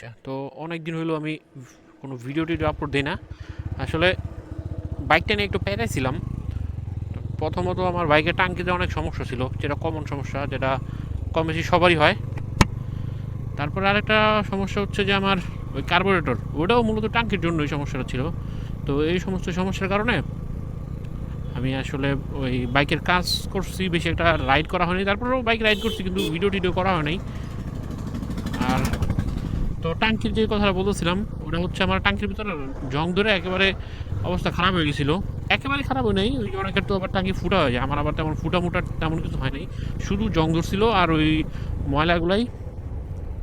আচ্ছা তো অনেক দিন হলো আমি কোনো ভিডিও টিডিও আপলোড দিই না। আসলে বাইকটা নিয়ে একটু পেরেছিলাম প্রথমত আমার বাইকের টাঙ্কিতে অনেক সমস্যা ছিল, যেটা কমন সমস্যা, যেটা কম বেশি সবারই হয়। তারপরে আরেকটা সমস্যা হচ্ছে যে আমার ওই কার্বোরেটর ওটাও মূলত টাঙ্কির জন্য ওই সমস্যাটা ছিল। তো এই সমস্ত সমস্যার কারণে আমি আসলে ওই বাইকের কাজ করছি, বেশি একটা রাইড করা হয়নি। তারপরেও বাইক রাইড করছি, কিন্তু ভিডিও টিডিও করা হয়নি তো টাঙ্কির যে কথাটা বলতেছিলাম, ওটা হচ্ছে আমার টাঙ্কির ভিতরে জং ধরে একেবারে অবস্থা খারাপ হয়ে গেছিল। একেবারে খারাপ হয় নাই, ওই অনেকের তো আবার টাঙ্কি ফুটা হয়ে যায়। আমার আবার তেমন ফুটা মুটা তেমন কিছু হয় নাই। শুধু জং ধরছিল আর ওই ময়লাগুলাই।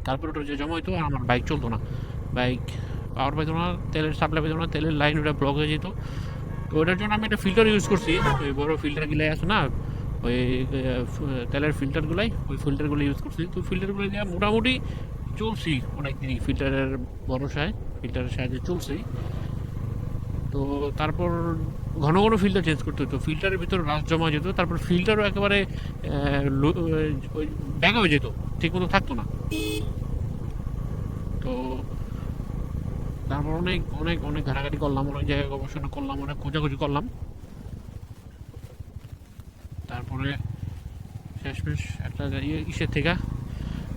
তারপরে ওটা যে জমা হইতো আর আমার বাইক চলতো না। বাইক পাওয়ার পাইতো না, তেলের সাপ্লাই পাইতো না, তেলের লাইন ওটা ব্লক হয়ে যেত। ওটার জন্য আমি একটা ফিল্টার ইউজ করছি। ওই বড় ফিল্টার গুলাই আছে না, ওই তেলের ফিল্টারগুলাই ওই ফিল্টারগুলো ইউজ করছি। তো ফিল্টারগুলো দিয়ে মোটামুটি চলছি অনেক দিনই ফিল্টারের ভরসায়, ফিল্টারের সাহায্যে চলছি। তো তারপর ঘন ঘন ফিল্টার চেঞ্জ করতে হতো। ফিল্টারের ভিতরে রাস জমা যেত, তারপর ফিল্টারও একেবারে ব্যাঙা হয়ে যেত, ঠিক মতো থাকতো না। তো তারপর অনেক অনেক অনেক ঘাটাঘাটি করলাম, অনেক জায়গায় গবেষণা করলাম, অনেক খোঁজাখুঁজি করলাম। তারপরে শেষমেশ একটা ইয়ে ইসের থেকে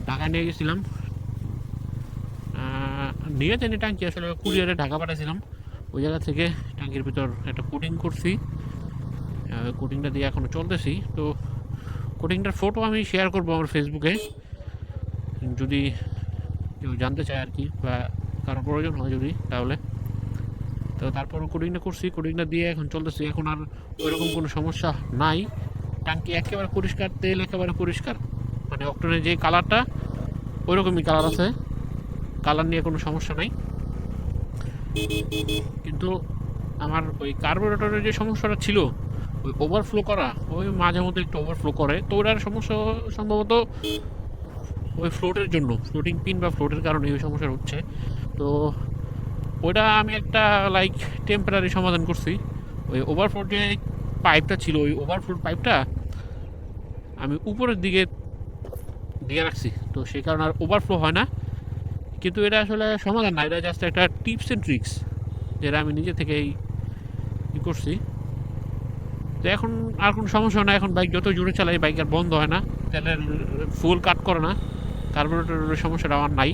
ঢাকা নিয়ে গেছিলাম। নিয়ে জানি ট্যাঙ্কি, আসলে কুরিয়ারে ঢাকা পাঠাইছিলাম। ওই জায়গা থেকে ট্যাঙ্কির ভিতর একটা কোটিং করছি। কোটিংটা দিয়ে এখনও চলতেছি। তো কোটিংটার ফটো আমি শেয়ার করব আমার ফেসবুকে যদি কেউ জানতে চায় আর কি, বা কারও প্রয়োজন হয় যদি, তাহলে। তো তারপর কোডিংটা করছি কোডিংটা দিয়ে এখন চলতেছি। এখন আর ওইরকম কোনো সমস্যা নাই। ট্যাঙ্কি একেবারে পরিষ্কার, তেল একেবারে পরিষ্কার। মানে অক্টোনের যে কালারটা ওইরকমই কালার আছে। কালার নিয়ে কোনো সমস্যা নাই। কিন্তু আমার ওই কার্বোরেটরের যে সমস্যাটা ছিল, ওই ওভারফ্লো করা, ওই মাঝে মধ্যে একটু ওভারফ্লো করে, তো ওটার সমস্যা সম্ভবত ওই ফ্লোটের জন্য ফ্লোটিং পিন বা ফ্লোটের কারণে ওই সমস্যা হচ্ছে। তো ওটা আমি একটা লাইক টেম্পোরারি সমাধান করছি। ওই ওভারফ্লো যে পাইপটা ছিল, ওই ওভারফ্লো পাইপটা আমি উপরের দিকে দিয়ে রাখছি। তো সেই কারণে আর ওভারফ্লো হয় না। কিন্তু এটা আসলে সমাধান না, এটা জাস্ট একটা টিপস অ্যান্ড ট্রিক্স যেটা আমি নিজে থেকেই ই করছি। তো এখন আর কোনো সমস্যা না, এখন বাইক যত জোরে চালাই বাইক আর বন্ধ হয় না। তেলের ফুল কাট করে না কার্বোরেটরের সমস্যাটা আমার নাই।